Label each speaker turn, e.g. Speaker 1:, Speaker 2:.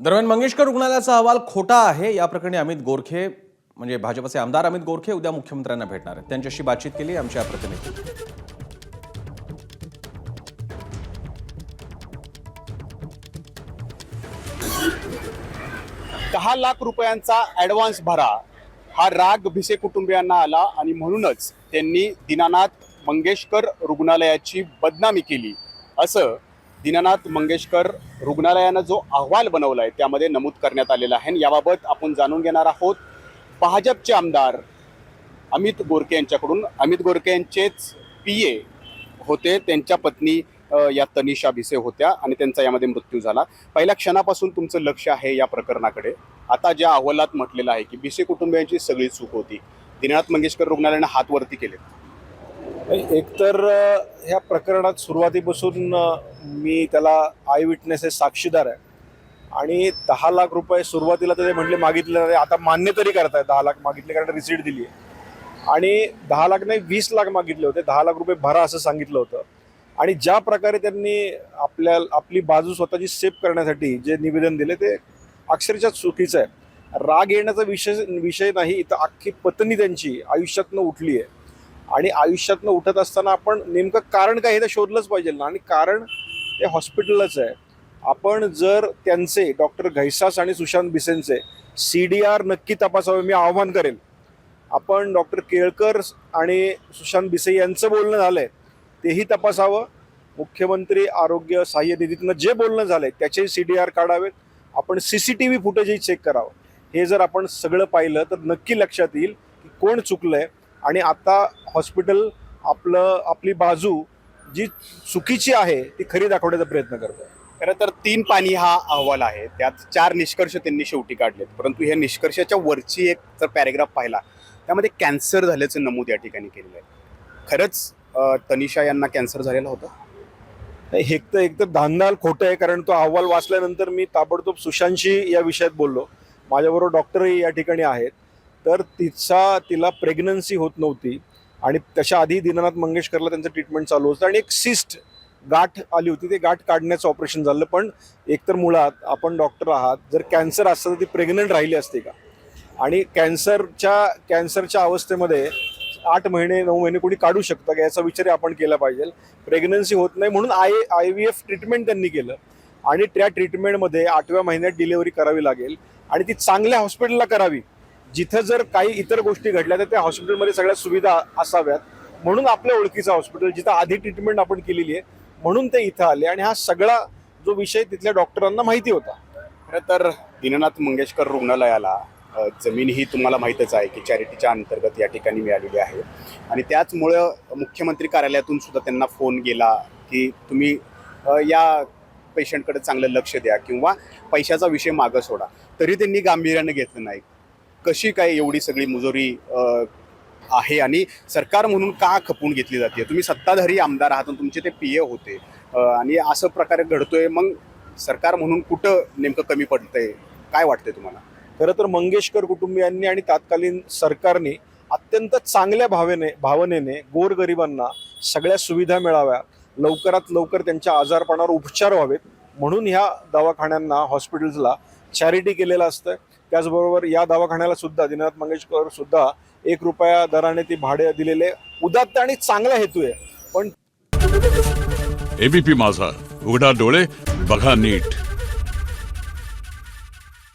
Speaker 1: दरम्यान मंगेशकर रुग्णालयाचा अहवाल खोटा आहे. या प्रकरणी अमित गोरखे म्हणजे भाजपचे आमदार अमित गोरखे उद्या मुख्यमंत्र्यांना भेटणार आहेत. त्यांच्याशी बातचीत केली आमच्या प्रतिनिधी.
Speaker 2: दहा लाख रुपयांचा ॲडव्हान्स भरा. हा राग भिसे कुटुंबियांना आला आणि म्हणूनच त्यांनी दीनानाथ मंगेशकर रुग्णालयाची बदनामी केली. असं दीनानाथ मंगेशकर रुग्णालयानं जो अहवाल बनवला आहे त्यामध्ये नमूद करण्यात आलेला आहे. आणि याबाबत आपण जाणून घेणार आहोत भाजपचे आमदार अमित गोरके यांच्याकडून. अमित गोरके यांचेच पी ए होते त्यांच्या पत्नी या तनिषा भिसे होत्या आणि त्यांचा यामध्ये मृत्यू झाला. पहिल्या क्षणापासून तुमचं लक्ष आहे या प्रकरणाकडे. आता ज्या अहवालात म्हटलेलं आहे की भिसे कुटुंबियांची सगळी चूक होती. दीनानाथ मंगेशकर रुग्णालयानं हातवरती केले
Speaker 3: एकतर ह्या प्रकरणात सुरुवातीपासून मी त्याला आय विटनेसेस साक्षीदार आहे. आणि दहा लाख रुपये सुरुवातीला तर ते म्हटले मागितले नाही. आता मान्य तरी करताय दहा लाख मागितले कारण रिसीट दिली आहे. आणि दहा लाख नाही वीस लाख मागितले होते दहा लाख रुपये भरा असं सांगितलं होतं. आणि ज्या प्रकारे त्यांनी आपल्या आपली बाजू स्वतःची सेफ करण्यासाठी जे निवेदन दिले ते अक्षरशः चुकीचं आहे. राग येण्याचा विषय विषय नाही इथं अख्खी पत्नी त्यांची आयुष्यातनं उठली आहे. आणि आयुष्यातनं उठत असताना आपण नेमकं कारण काय हे तर शोधलंच पाहिजे ना. आणि कारण ते हॉस्पिटलच आहे. आपण जर त्यांचे डॉक्टर घैसास आणि सुशांत बिसेनचे सी डी आर नक्की तपासावे मी आव्हान करेल आपण डॉक्टर केळकर आणि सुशांत बिसे यांचं बोलणं झालं आहे तेही तपासावं. मुख्यमंत्री आरोग्य सहाय्य निधीतनं जे बोलणं झालं आहे त्याचेही सी डी आर काढावेत. आपण सी सी टी व्ही फुटेजही चेक करावं. हे जर आपण सगळं पाहिलं तर नक्की लक्षात येईल की कोण चुकलं आहे आणि आता हॉस्पिटल आपलं आपली बाजू जी चुकीची आहे ती खरी दाखवण्याचा प्रयत्न करतोय.
Speaker 2: खरं तर तीन पाणी हा अहवाल आहे. त्यात चार निष्कर्ष त्यांनी शेवटी काढलेत. परंतु ह्या निष्कर्षाच्या वरची एक जर पॅरेग्राफ पाहिला त्यामध्ये कॅन्सर झाल्याचं नमूद या ठिकाणी केलेलं आहे. खरंच तनिषा यांना कॅन्सर झालेला होता?
Speaker 3: नाही, एक तर एक तर धांदाल खोटं आहे कारण तो अहवाल वाचल्यानंतर मी ताबडतोब सुशांतशी या विषयात बोललो. माझ्याबरोबर डॉक्टरही या ठिकाणी आहेत. तर तिचा तिला प्रेग्नन्सी होत नव्हती. आणि त्याच्या आधी दीनानाथ मंगेशकरला त्यांचं ट्रीटमेंट चालू होतं आणि एक सिस्ट गाठ आली होती. ते गाठ काढण्याचं ऑपरेशन झालं. पण एकतर मुळात आपण डॉक्टर आहात. जर कॅन्सर असतं तर ती प्रेग्नंट राहिली असते का? आणि कॅन्सरच्या कॅन्सरच्या अवस्थेमध्ये आठ महिने नऊ महिने कोणी काढू शकतं का? याचा विचार आपण केला पाहिजे. प्रेग्नन्सी होत नाही म्हणून I I V F treatment त्यांनी केलं. आणि त्या ट्रीटमेंटमध्ये आठव्या महिन्यात डिलिव्हरी करावी लागेल. आणि ती चांगल्या हॉस्पिटलला करावी. जिथं जर काही इतर गोष्टी घडल्या तर त्या हॉस्पिटलमध्ये सगळ्या सुविधा असाव्यात. म्हणून आपल्या ओळखीचं हॉस्पिटल जिथं आधी ट्रीटमेंट आपण केलेली आहे म्हणून ते इथं आले. आणि हा सगळा जो विषय तिथल्या डॉक्टरांना माहिती होता.
Speaker 2: खरं तर दीननाथ मंगेशकर रुग्णालयाला जमीन ही तुम्हाला माहीतच आहे की चॅरिटीच्या अंतर्गत या ठिकाणी मिळालेली आहे. आणि त्याचमुळं मुख्यमंत्री कार्यालयातून सुद्धा त्यांना फोन गेला की तुम्ही या पेशंटकडे चांगलं लक्ष द्या किंवा पैशाचा विषय मागं सोडा. तरी त्यांनी गांभीर्यानं घेतलं नाही. कशी काय एवढी सगळी मुजोरी आहे आणि सरकार म्हणून का खपून घेतली जाते? तुम्ही सत्ताधारी आमदार आहात आणि तुमचे ते पी ए होते. आणि असं प्रकारे घडतोय मग सरकार म्हणून कुठं नेमकं कमी पडतंय? काय वाटतंय तुम्हाला?
Speaker 3: खरं तर मंगेशकर कुटुंबियांनी आणि तात्कालीन सरकारने अत्यंत चांगल्या भावेने भावनेने गोरगरिबांना सगळ्या सुविधा मिळाव्या लवकरात लवकर त्यांच्या आजारपणावर उपचार व्हावेत म्हणून ह्या दवाखान्यांना हॉस्पिटल्सला चॅरिटी केलेलं असतं त्याचबरोबर या दवाखान्याला सुद्धा दीनानाथ मंगेशकर सुद्धा एक रुपया दराने ती भाडे दिलेले उदात्त आणि चांगला हेतू आहे. पण
Speaker 4: एबीपी माझा उघडा डोळे बघा नीट.